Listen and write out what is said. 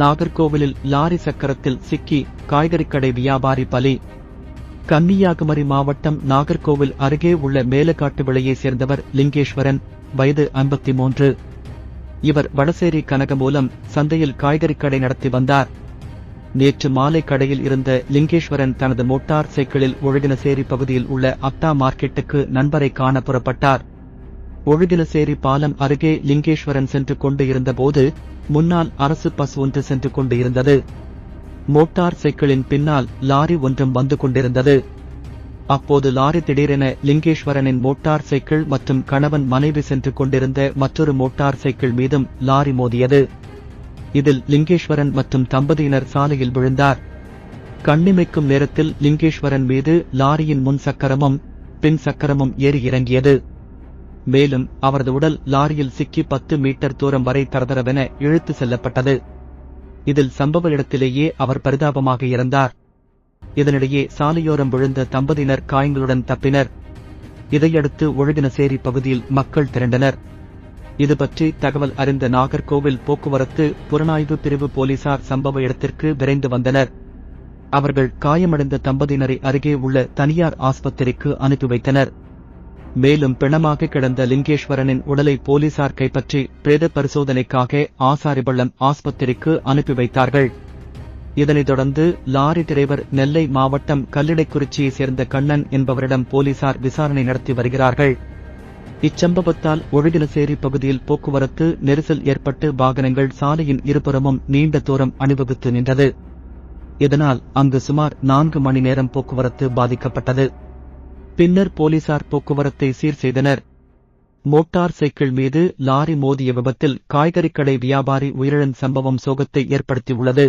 நாகர்கோவிலில் லாரி சக்கரத்தில் சிக்கி காய்கறி கடை வியாபாரி பலி. கன்னியாகுமரி மாவட்டம் நாகர்கோவில் அருகே உள்ள மேலக்காட்டு விளையைச் சேர்ந்தவர் லிங்கேஸ்வரன் வயது ஐம்பத்தி மூன்று இவர் வடசேரி கனகமூலம் சந்தையில் காய்கறி கடை நடத்தி வந்தார். நேற்று மாலை கடையில் இருந்த லிங்கேஸ்வரன் தனது மோட்டார் சைக்கிளில் ஒழுகினசேரி பகுதியில் உள்ள அப்தா மார்க்கெட்டுக்கு நண்பரை காண புறப்பட்டார். ஒழுகிலசேரி பாலம் அருகே லிங்கேஸ்வரன் சென்று கொண்டு இருந்தபோது முன்னால் அரசு பஸ் ஒன்று சென்று கொண்டு இருந்தது. மோட்டார் சைக்கிளின் பின்னால் லாரி ஒன்றும் வந்து கொண்டிருந்தது. அப்போது லாரி திடீரென லிங்கேஸ்வரனின் மோட்டார் சைக்கிள் மற்றும் கணவன் மனைவி சென்று கொண்டிருந்த மற்றொரு மோட்டார் சைக்கிள் மீதும் லாரி மோதியது. இதில் லிங்கேஸ்வரன் மற்றும் தம்பதியினர் சாலையில் விழுந்தார். கண்ணிமைக்கும் நேரத்தில் லிங்கேஸ்வரன் மீது லாரியின் முன் சக்கரமும் பின் சக்கரமும் ஏறி இறங்கியது. மேலும் அவரது உடல் லாரியில் சிக்கி பத்து மீட்டர் தூரம் வரை தரதரவென இழுத்து செல்லப்பட்டது. இதில் சம்பவ இடத்திலேயே அவர் பரிதாபமாக இறந்தார். இதனிடையே சாலையோரம் விழுந்த தம்பதியினர் காயங்களுடன் தப்பினர். இதையடுத்து ஒழுகினசேரி பகுதியில் மக்கள் திரண்டனர். இது பற்றி தகவல் அறிந்த நாகர்கோவில் போக்குவரத்து புலனாய்வு பிரிவு போலீசார் சம்பவ இடத்திற்கு விரைந்து வந்தனர். அவர்கள் காயமடைந்த தம்பதியினரை அருகே உள்ள தனியார் ஆஸ்பத்திரிக்கு அனுப்பி வைத்தனர். மேலும் பிணமாக கிடந்த லிங்கேஸ்வரனின் உடலை போலீசார் கைப்பற்றி பிரேத பரிசோதனைக்காக ஆசாரிபள்ளம் ஆஸ்பத்திரிக்கு அனுப்பி வைத்தார்கள். இதனைத் தொடர்ந்து லாரி டிரைவர் நெல்லை மாவட்டம் கல்லிடைக்குறிச்சியைச் சேர்ந்த கண்ணன் என்பவரிடம் போலீசார் விசாரணை நடத்தி வருகிறார்கள். இச்சம்பவத்தால் ஒழுகினசேரி பகுதியில் போக்குவரத்து நெரிசல் ஏற்பட்டு வாகனங்கள் சாலையின் இருபுறமும் நீண்ட தூரம் அணிவகுத்து நின்றது. இதனால் அங்கு சுமார் நான்கு மணி நேரம் போக்குவரத்து பாதிக்கப்பட்டது. பின்னர் போலீசார் போக்குவரத்தை சீர் செய்தனர். மோட்டார் சைக்கிள் மீது லாரி மோதிய விபத்தில் காய்கறி கடை வியாபாரி உயிரிழந்த சம்பவம் சோகத்தை ஏற்படுத்தியுள்ளது.